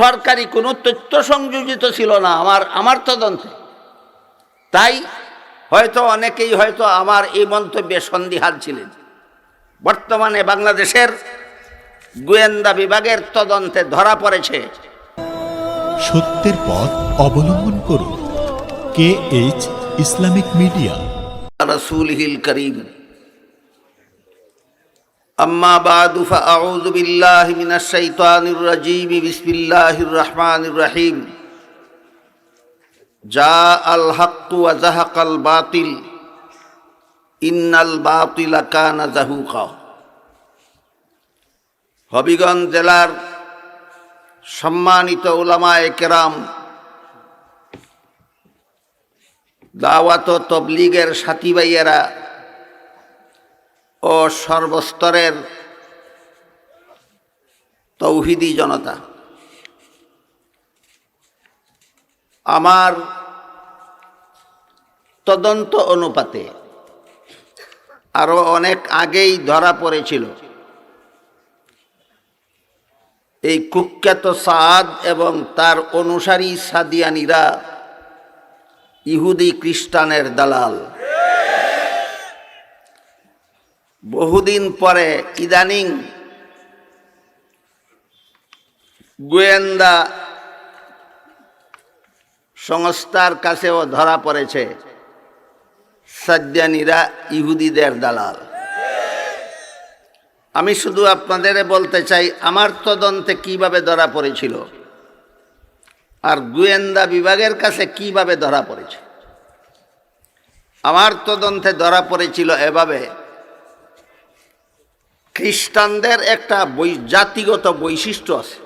সরকারি কোনো তথ্য সংযোজিত ছিল না আমার আমার তদন্তে। তাই হয়তো অনেকেই হয়তো আমার এই মন্তব্যে সন্দিহান ছিলেন। বর্তমানে বাংলাদেশের গোয়েন্দা বিভাগের তদন্তে ধরা পড়েছে। সত্যের পথ অবলম্বন করুন। K H Islamic media. রসুল হিল করিম أما بعد فأعوذ بالله من الشيطان الرجيم بسم الله الرحمن الرحيم جاء الحق وزهق الباطل إن الباطل كان زهوقا হবিগঞ্জ জেলার সম্মানিত ওলামায়ে কেরাম দাওয়াত ও তবলিগের সাথী ভাইয়েরা ও সর্বস্তরের তৌহিদি জনতা। আমার তদন্ত অনুপাতে আরও অনেক আগেই ধরা পড়েছিল এই কুখ্যাত সাদ এবং তার অনুসারী সাদিয়ানিরা ইহুদি খ্রিস্টানের দালাল। বহুদিন পরে ইদানিং গোয়েন্দা সংস্থার কাছেও ধরা পড়েছে সাজ্জানিরা ইহুদিদের দালাল। আমি শুধু আপনাদের বলতে চাই, আমার তদন্তে কীভাবে ধরা পড়েছিল? আর গোয়েন্দা বিভাগের কাছে কীভাবে ধরা পড়েছে? আমার তদন্তে ধরা পড়েছিল এভাবে খ্রিস্টানদের একটা বৈ জাতিগত বৈশিষ্ট্য আছে।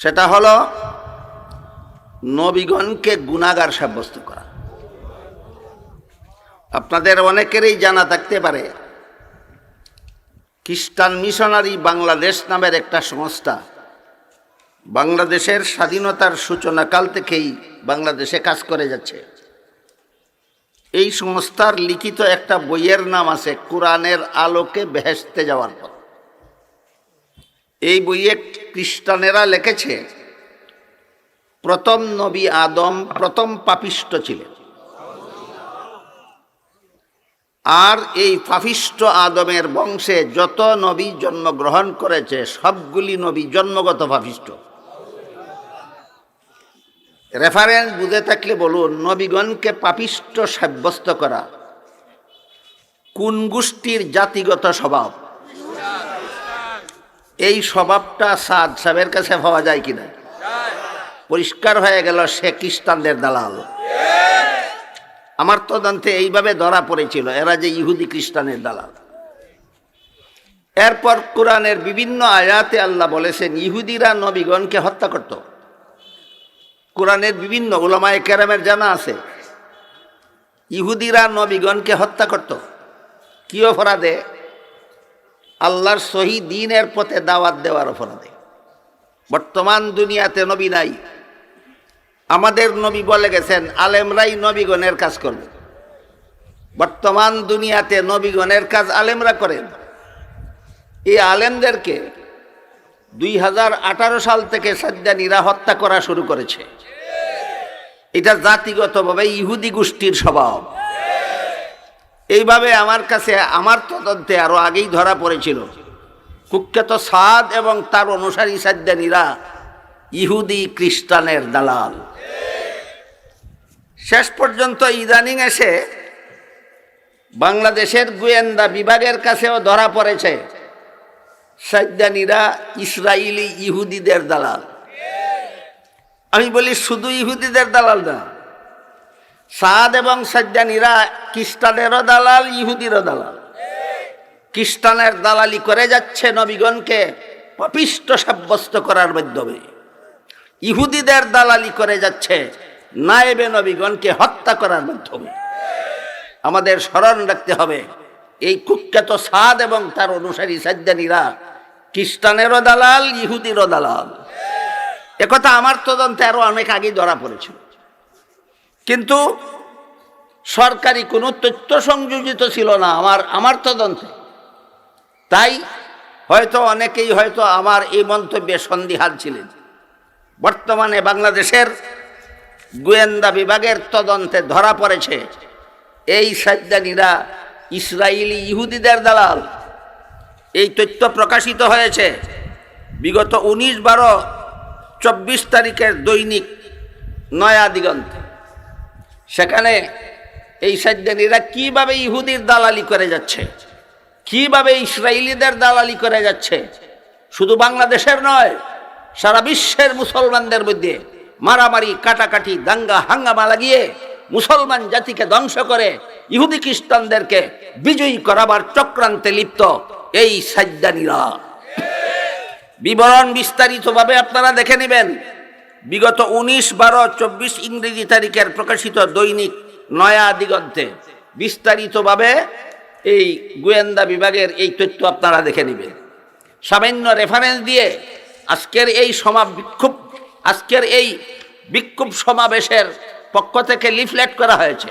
সেটা হলো নবীগণকে গুণাগার সাব্যস্ত করা। আপনাদের অনেকেরই জানা থাকতে পারে, খ্রিস্টান মিশনারি বাংলাদেশ নামের একটা সংস্থা বাংলাদেশের স্বাধীনতার সূচনাকাল থেকেই বাংলাদেশে কাজ করে যাচ্ছে। এই সংস্থার লিখিত একটা বইয়ের নাম আছে, কোরআনের আলোকে বেহেস্তে যাওয়ার পর এই বইয়ে খ্রিস্টানেরা লিখেছে, প্রথম নবী আদম প্রথম পাপিষ্ট ছিলেন। আর এই পাপিষ্ট আদমের বংশে যত নবী জন্মগ্রহণ করেছে, সবগুলি নবী জন্মগত পাপিষ্ট। রেফারেন্স বুঝে থাকলে বলুন, নবীগণকে পাপিষ্ট সাব্যস্ত করা কোন গোষ্ঠীর জাতিগত স্বভাব? এই স্বভাবটা সাদ সাহেবের কাছে পাওয়া যায় কিনা? পরিষ্কার হয়ে গেল সে খ্রিস্টানদের দালাল। আমার তদন্তে এইভাবে ধরা পড়েছিল, এরা যে ইহুদি খ্রিস্টানের দালাল। এরপর কোরআনের বিভিন্ন আয়াতে আল্লাহ বলেছেন, ইহুদিরা নবীগণকে হত্যা করত। কোরআনের বিভিন্ন ওলামায় কেরামের জানা আছে। ইহুদিরা নবীগণকে হত্যা করত। কি অপরাধে? আল্লাহর সহি দিনের পথে দাওয়াত দেওয়ার অপরাধে। বর্তমান দুনিয়াতে নবী নাই। আমাদের নবী বলে গেছেন, আলেমরাই নবীগণের কাজ করবে। বর্তমান দুনিয়াতে নবীগণের কাজ আলেমরা করেন। এই আলেমদেরকে দুই হাজার আঠারো সাল থেকে সাজ্জানিরা হত্যা করা শুরু করেছে। এটা জাতিগতভাবে ইহুদি গোষ্ঠীর স্বভাব। এইভাবে আমার কাছে, আমার তদন্তে আরও আগেই ধরা পড়েছিল। কুখ্যাত সাদ এবং তার অনুসারী সাজ্জানিরা ইহুদি খ্রিস্টানের দালাল। শেষ পর্যন্ত ইদানিং এসে বাংলাদেশের গোয়েন্দা বিভাগের কাছেও ধরা পড়েছে। সাজ্জানিরা ইসরায়েলি ইহুদিদের দালাল। আমি বলি শুধু ইহুদিদের দালাল না, সাদ এবং সাজ্জানিরা খ্রিস্টানেরও দালাল, ইহুদিরও দালাল। খ্রিস্টানের দালালি করে যাচ্ছে নবীগণকে পাপিষ্ট সাব্যস্ত করার মাধ্যমে। ইহুদিদের দালালি করে যাচ্ছে নায়েবে নবীগণকে হত্যা করার মাধ্যমে। আমাদের স্মরণ রাখতে হবে, এই কুখ্যাত সাদ এবং তার অনুসারী সাজ্জানিরা খ্রিস্টানেরও দালাল, ইহুদিরও দালাল। একথা আমার তদন্তে আরও অনেক আগেই ধরা পড়েছিল। কিন্তু সরকারি কোনো তথ্য সংযোজিত ছিল না আমার আমার তদন্তে। তাই হয়তো অনেকেই হয়তো আমার এই মন্তব্যে সন্দিহান ছিলেন। বর্তমানে বাংলাদেশের গোয়েন্দা বিভাগের তদন্তে ধরা পড়েছে, এই সাজ্জানিরা ইসরায়েলি ইহুদিদের দালাল। এই তথ্য প্রকাশিত হয়েছে বিগত উনিশ বারো চব্বিশ তারিখের দৈনিক নয়া দিগন্ত। সেখানে এই সাজ্জানিরা কীভাবে ইহুদির দালালি করে যাচ্ছে? কীভাবে ইসরায়েলিদের দালালি করে যাচ্ছে? শুধু বাংলাদেশের নয়, সারা বিশ্বের মুসলমানদের মধ্যে মারামারি, কাটাকাটি, দাঙ্গা, হাঙ্গামা লাগিয়ে মুসলমান জাতিকে ধ্বংস করে ইহুদি খ্রিস্টানদেরকে বিজয়ী করাবার চক্রান্তে লিপ্ত। এই সাজ্জানিরা। বিবরণ বিস্তারিতভাবে আপনারা দেখে নেবেন। বিগত উনিশ, বারো, চব্বিশ ইংরেজি তারিখের প্রকাশিত দৈনিক নয়া দিগন্তে। বিস্তারিতভাবে এই গোয়েন্দা বিভাগের এই তথ্য আপনারা দেখে নেবেন। সামান্য রেফারেন্স দিয়ে আজকের এই সমা বিক্ষোভ, আজকের এই বিক্ষোভ সমাবেশের পক্ষ থেকে লিফলেট করা হয়েছে।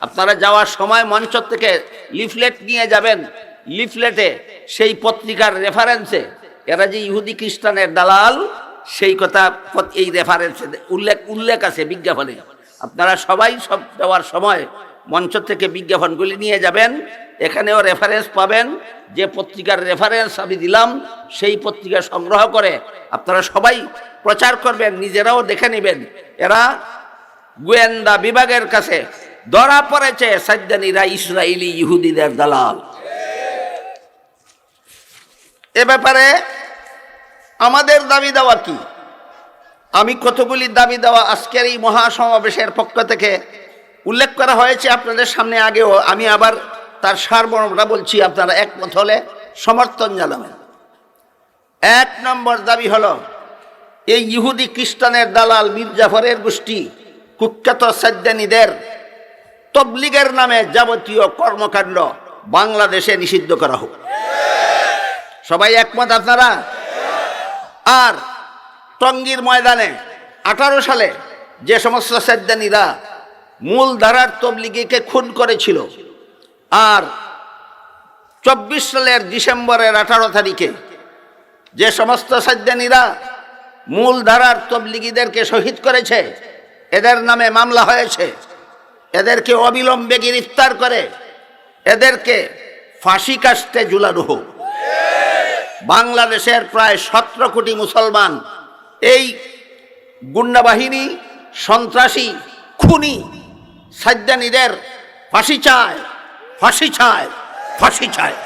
আপনারা যাওয়ার সময় মঞ্চ থেকে লিফলেট নিয়ে যাবেন। লিফলেটে, সেই পত্রিকার রেফারেন্সে এরা যে ইহুদি খ্রিস্টানের দালাল, সেই কথা এই রেফারেন্সে উল্লেখ উল্লেখ আছে বিজ্ঞাপনে। আপনারা সবাই সব দেওয়ার সময় মঞ্চ থেকে বিজ্ঞাপনগুলি নিয়ে যাবেন, এখানেও রেফারেন্স পাবেন, যে পত্রিকার রেফারেন্স আমি দিলাম, সেই পত্রিকা সংগ্রহ করে আপনারা সবাই প্রচার করবেন, নিজেরাও দেখে নেবেন। এরা গোয়েন্দা বিভাগের কাছে ধরা পড়েছে, সাজ্জানিরা ইসরায়েলি ইহুদিদের দালাল। এ ব্যাপারে আমাদের দাবি দেওয়া কি? আমি কতগুলি দাবি দেওয়া আজকের এই মহাসমাবেশের পক্ষ থেকে উল্লেখ করা হয়েছে আপনাদের সামনে আগেও, আমি আবার তার সারমর্মটা বলছি, আপনারা একমত হলে সমর্থন জানাবেন। এক নম্বর দাবি হলো, এই ইহুদি খ্রিস্টানের দালাল মির্জাফরের গোষ্ঠী কুখ্যাত সাজ্জানিদের তবলিগের নামে যাবতীয় কর্মকাণ্ড বাংলাদেশে নিষিদ্ধ করা হোক। সবাই একমত আপনারা? আর টঙ্গীর ময়দানে আঠারো সালে যে সমস্ত সাজ্জানিরা মূল ধারার তবলিগিকে খুন করেছিল, আর চব্বিশ সালের ডিসেম্বরের আঠারো তারিখে যে সমস্ত সাজ্জানিরা মূল ধারার তবলিগিদেরকে শহীদ করেছে, এদের নামে মামলা হয়েছে, এদেরকে অবিলম্বে গ্রেফতার করে, এদেরকে ফাঁসি কাস্তে ঝুলানো হোক। বাংলাদেশের প্রায় সতেরো কোটি মুসলমান এই গুন্ডা বাহিনী সন্ত্রাসী, খুনি, সাজ্জানিদের ফাঁসি চায় ফাঁসি চায় ফাঁসি চায়।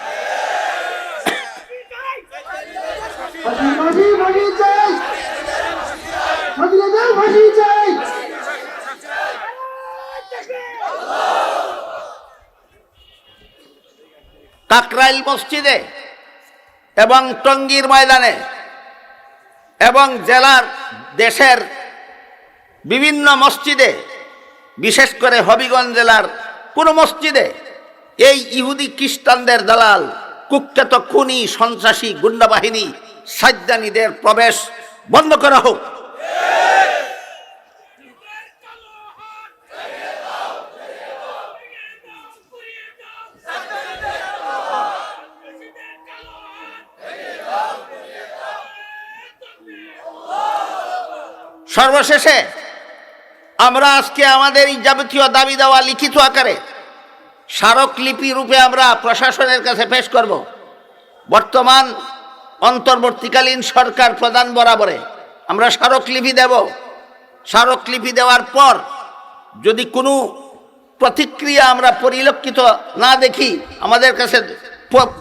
কাকরাইল মসজিদে এবং টঙ্গীর ময়দানে এবং জেলার দেশের বিভিন্ন মসজিদে, বিশেষ করে হবিগঞ্জ জেলার কোনো মসজিদে এই ইহুদি খ্রিস্টানদের দালাল, কুখ্যাত খুনি, সন্ত্রাসী গুন্ডা বাহিনী সাজ্জানিদের প্রবেশ বন্ধ করা হোক। সর্বশেষে আমরা আজকে আমাদের এই যাবতীয় দাবি দেওয়া লিখিত আকারে স্মারকলিপি রূপে আমরা প্রশাসনের কাছে পেশ করব। বর্তমান অন্তর্বর্তীকালীন সরকার প্রধান বরাবরে আমরা স্মারকলিপি দেব। স্মারকলিপি দেওয়ার পর যদি কোনো প্রতিক্রিয়া আমরা পরিলক্ষিত না দেখি, আমাদের কাছে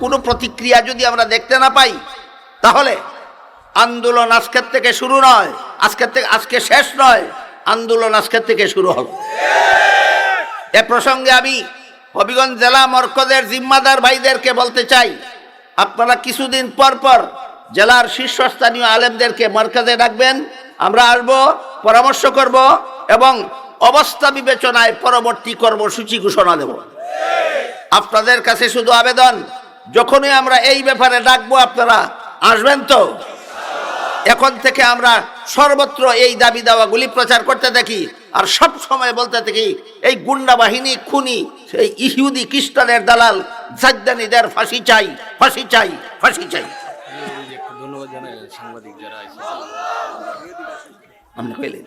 কোনো প্রতিক্রিয়া যদি আমরা দেখতে না পাই, তাহলে আন্দোলন আজকের থেকে শুরু নয়। আজকের থেকে আজকে শেষ নয়, আন্দোলন আজকের থেকে শুরু হবে। এ প্রসঙ্গে আমি হবিগঞ্জ জেলা মরকজের জিম্মাদার ভাইদেরকে বলতে চাই, আপনারা কিছুদিন পর পর জেলার শীর্ষস্থানীয় আলেমদেরকে মরকাজে ডাকবেন। আমরা আসব, পরামর্শ করব এবং অবস্থা বিবেচনায় পরবর্তী কর্মসূচি ঘোষণা দেব। আপনাদের কাছে শুধু আবেদন, যখনই আমরা এই ব্যাপারে ডাকবো, আপনারা আসবেন তো? এখন থেকে আমরা সর্বত্র এই দাবি দাওয়াগুলি প্রচার করতে দেখি। আর সব সময় বলতে থাকি এই গুন্ডা বাহিনী খুনি এই ইহুদি খ্রিস্টানের দালাল জাদ্দানিদের ফাঁসি চাই ফাঁসি চাই ফাঁসি চাই। ধন্যবাদ জানাই সাংবাদিক যারা কইলেন